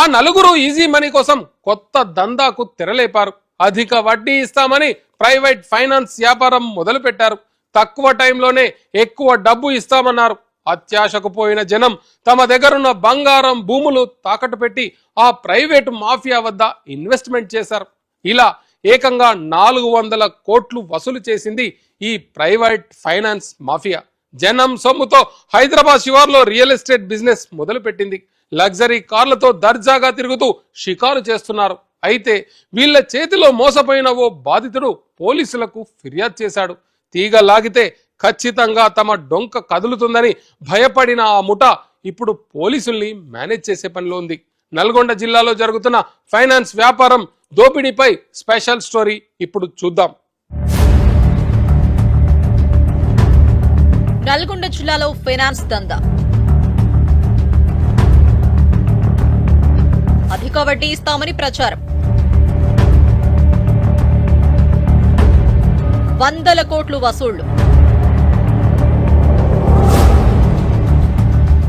ఆ నలుగురు easy money కోసం కొత్త దందాకు తెరలేపారు. అధిక వడ్డీ ఇస్తామని ప్రైవేట్ ఫైనాన్స్ వ్యాపారం మొదలుపెట్టారు. తక్కువ టైంలోనే ఎక్కువ డబ్బు ఇస్తామన్నారు. అత్యాశకు పోయిన జనం తమ దగ్గరున్న బంగారం భూములు తాకట్టు పెట్టి ఆ ప్రైవేటు మాఫియా వద్ద ఇన్వెస్ట్మెంట్ చేశారు. ఇలా ఏకంగా నాలుగు వందల కోట్లు వసూలు చేసింది ఈ ప్రైవేట్ ఫైనాన్స్ మాఫియా. జనం సొమ్ముతో హైదరాబాద్ శివార్లో రియల్ ఎస్టేట్ బిజినెస్ మొదలుపెట్టింది. లగ్జరీ కార్లతో దర్జాగా తిరుగుతూ షికారు చేస్తున్నారు. అయితే వీళ్ళ చేతిలో మోసపోయిన ఓ బాధితుడు పోలీసులకు ఫిర్యాదు చేశాడు. తీగ లాగితే ఖచ్చితంగా తమ డొంక కదులుతుందని భయపడిన ఆ ముఠ ఇప్పుడు పోలీసుల్ని మేనేజ్ చేసే పనిలో ఉంది. నల్గొండ జిల్లాలో జరుగుతున్న ఫైనాన్స్ వ్యాపారం దోపిడీపై స్పెషల్ స్టోరీ ఇప్పుడు చూద్దాం. నల్గొండ జిల్లాలో ఫైనాన్స్ దందా. అధిక వడ్డీ ఇస్తామని ప్రచారం. వందల కోట్లు వసూళ్ళు.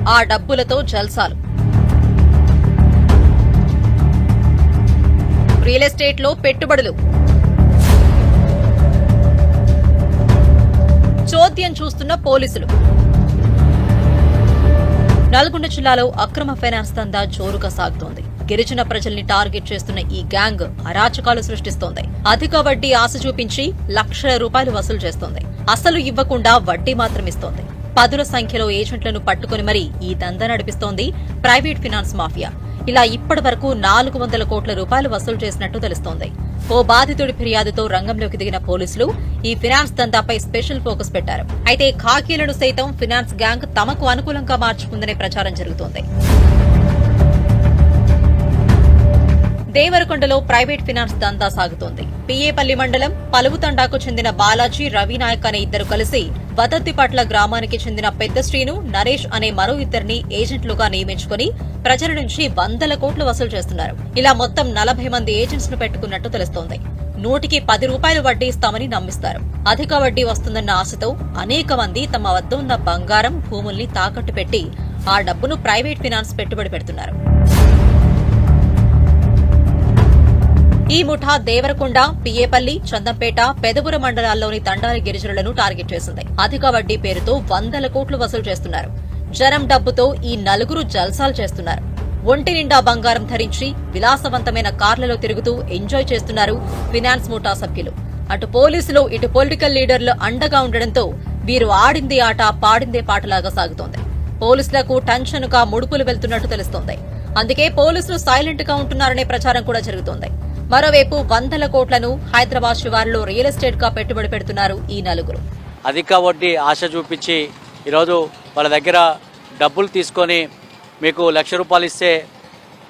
ఆ డబ్బులతో జల్సాలు. రియల్ ఎస్టేట్లో పెట్టుబడులు. చోద్యం చూస్తున్న పోలీసులు. నల్గొండ జిల్లాలో అక్రమ ఫైనాన్స్ దందా జోరుగా సాగుతోంది. గిరిజన ప్రజల్ని టార్గెట్ చేస్తున్న ఈ గ్యాంగ్ అరాచకాలు సృష్టిస్తోంది. అధిక వడ్డీ ఆశ చూపించి లక్షల రూపాయలు వసూలు చేస్తోంది. అసలు ఇవ్వకుండా వడ్డీ మాత్రం ఇస్తోంది. పదుల సంఖ్యలో ఏజెంట్లను పట్టుకుని మరీ ఈ దందా నడిపిస్తోంది ప్రైవేట్ ఫినాన్స్ మాఫియా. ఇలా ఇప్పటి వరకు నాలుగు వందల కోట్ల రూపాయలు వసూలు చేసినట్టు తెలుస్తోంది. ఓ బాధితుడి ఫిర్యాదుతో రంగంలోకి దిగిన పోలీసులు ఈ ఫినాన్స్ దందాపై స్పెషల్ ఫోకస్ పెట్టారు. అయితే ఖాకీలను సైతం ఫినాన్స్ గ్యాంగ్ తమకు అనుకూలంగా మార్చుకుందనే ప్రచారం జరుగుతోంది. దేవరకొండలో ప్రైవేట్ ఫినాన్స్ దందా సాగుతోంది. పిఏపల్లి మండలం పలువుతండాకు చెందిన బాలాజీ రవినాయక్ అనే ఇద్దరు కలిసి వదత్తిపట్ల గ్రామానికి చెందిన పెద్ద శ్రీను నరేష్ అనే మరో ఇద్దరిని ఏజెంట్లుగా నియమించుకుని ప్రజల నుంచి వందల కోట్లు వసూలు చేస్తున్నారు. ఇలా మొత్తం నలభై మంది ఏజెంట్స్ను పెట్టుకున్నట్టు తెలుస్తోంది. నూటికి పది రూపాయలు వడ్డీ ఇస్తామని నమ్మిస్తారు. అధిక వడ్డీ వస్తుందన్న ఆశతో అనేక మంది తమ వద్ద ఉన్న బంగారం భూముల్ని తాకట్టు పెట్టి ఆ డబ్బును ప్రైవేట్ ఫినాన్స్ పెట్టుబడి పెడుతున్నారు. ఈ ముఠా దేవరకొండ పిఏపల్లి చందంపేట పెదపుర మండలాల్లోని తండారి గిరిజనులను టార్గెట్ చేసింది. అధిక వడ్డీ పేరుతో వందల కోట్లు వసూలు చేస్తున్నారు. జనం డబ్బుతో ఈ నలుగురు జల్సాలు చేస్తున్నారు. ఒంటి నిండా బంగారం ధరించి విలాసవంతమైన కార్లలో తిరుగుతూ ఎంజాయ్ చేస్తున్నారు ఫినాన్స్ ముఠా సభ్యులు. అటు పోలీసులు ఇటు పొలిటికల్ లీడర్లు అండగా ఉండడంతో వీరు ఆడింది ఆట పాడిందే పాటలాగా సాగుతోంది. పోలీసులకు టెన్షన్గా ముడుపులు వెళ్తున్నట్టు తెలుస్తోంది. అందుకే పోలీసులు సైలెంట్గా ఉంటున్నారనే ప్రచారం కూడా జరుగుతోంది. మరోవైపు వందల కోట్లను హైదరాబాద్ శివారులో రియల్ ఎస్టేట్గా పెట్టుబడి పెడుతున్నారు ఈ నలుగురు. అధిక వడ్డీ ఆశ చూపించి ఈరోజు వాళ్ళ దగ్గర డబ్బులు తీసుకొని మీకు లక్ష రూపాయలు ఇస్తే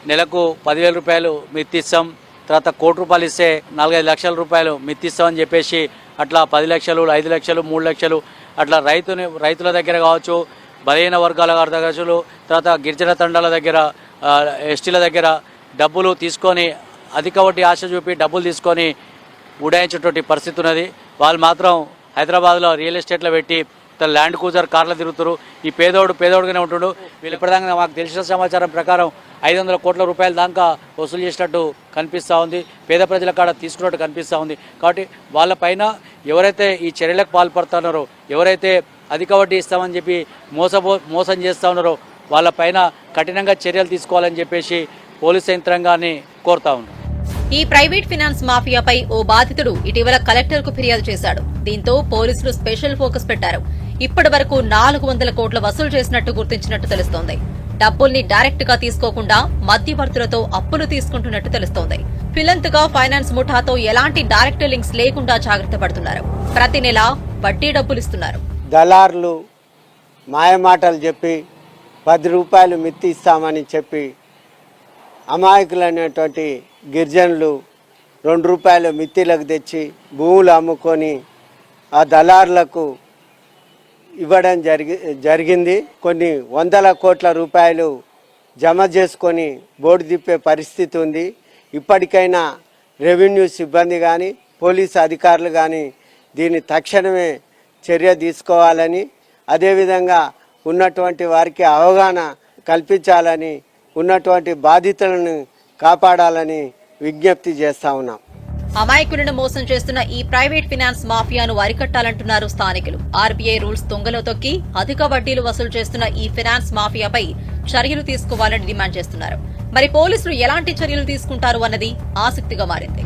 నెలకు పదివేల రూపాయలు మిత్తిస్తాం తర్వాత కోటి రూపాయలు ఇస్తే నాలుగైదు లక్షల రూపాయలు మిత్తిస్తామని చెప్పేసి అట్లా పది లక్షలు ఐదు లక్షలు మూడు లక్షలు అట్లా రైతుని రైతుల దగ్గర కావచ్చు బలహీన వర్గాల దగ్గర తర్వాత గిరిజన తండాల దగ్గర ఎస్టీల దగ్గర డబ్బులు తీసుకొని అధిక వడ్డీ ఆశ చూపి డబ్బులు తీసుకొని ఉడాయించేటువంటి పరిస్థితి ఉన్నది. వాళ్ళు మాత్రం హైదరాబాద్లో రియల్ ఎస్టేట్లో పెట్టి తన ల్యాండ్ కూజర్ కార్లు తిరుగుతారు. ఈ పేదోడు పేదోడుగానే ఉంటుండు. వీళ్ళు ఇప్పటిదాకా మాకు తెలిసిన సమాచారం ప్రకారం ఐదు వందల కోట్ల రూపాయల దాకా వసూలు చేసినట్టు కనిపిస్తూ ఉంది. పేద ప్రజల కాడ తీసుకున్నట్టు కనిపిస్తూ ఉంది. కాబట్టి వాళ్ళపైన ఎవరైతే ఈ చర్యలకు పాల్పడుతున్నారో ఎవరైతే అధిక వడ్డీ ఇస్తామని చెప్పి మోసపో మోసం చేస్తూ ఉన్నారో వాళ్ళపైన కఠినంగా చర్యలు తీసుకోవాలని చెప్పేసి పోలీస్ యంత్రాంగాన్ని కోరుతా ఉన్నాం. ఈ ప్రైవేట్ ఫినాన్స్ మాఫియాపై ఓ బాధితుడు ఇటీవల కలెక్టర్కు ఫిర్యాదు చేశాడు. దీంతో పోలీసులు స్పెషల్ ఫోకస్ పెట్టారు. ఇప్పటి వరకు నాలుగు వందల కోట్ల వసూలు చేసినట్టు గుర్తించినట్టు తెలుస్తోంది. డబ్బుల్ని డైరెక్ట్గా తీసుకోకుండా మధ్యవర్తులతో అప్పులు తీసుకుంటున్నట్టు తెలుస్తోంది. ఫిలంత్గా ఫైనాన్స్ ముఠాతో ఎలాంటి డైరెక్ట్ లింక్స్ లేకుండా జాగ్రత్త పడుతున్నారు. ప్రతి నెల వడ్డీ డబ్బులు ఇస్తున్నారు. దళారులు మాయమాటలు చెప్పి పది రూపాయలు మిత్తి ఇస్తామని చెప్పి అమాయకులైనటువంటి గిరిజనులు రెండు రూపాయలు మిత్తిలకు తెచ్చి భూములు అమ్ముకొని ఆ దళారులకు ఇవ్వడం జరిగి జరిగింది. కొన్ని వందల కోట్ల రూపాయలు జమ చేసుకొని బోర్డు తిప్పే పరిస్థితి ఉంది. ఇప్పటికైనా రెవెన్యూ సిబ్బంది కానీ పోలీసు అధికారులు కానీ దీన్ని తక్షణమే చర్య తీసుకోవాలని అదేవిధంగా ఉన్నటువంటి వారికి అవగాహన కల్పించాలని ఉన్నటువంటి బాధితులను కాపాడాలని విజ్ఞప్తి చేస్తా ఉన్నాం. అమాయకులను మోసం చేస్తున్న ఈ ప్రైవేట్ ఫినాన్స్ మాఫియాను అరికట్టాలంటున్నారు స్థానికులు. ఆర్బీఐ రూల్స్ తొంగలో తొక్కి అధిక వడ్డీలు వసూలు చేస్తున్న ఈ ఫినాన్స్ మాఫియాపై చర్యలు తీసుకోవాలని డిమాండ్ చేస్తున్నారు. మరి పోలీసులు ఎలాంటి చర్యలు తీసుకుంటారు అన్నది ఆసక్తిగా మారింది.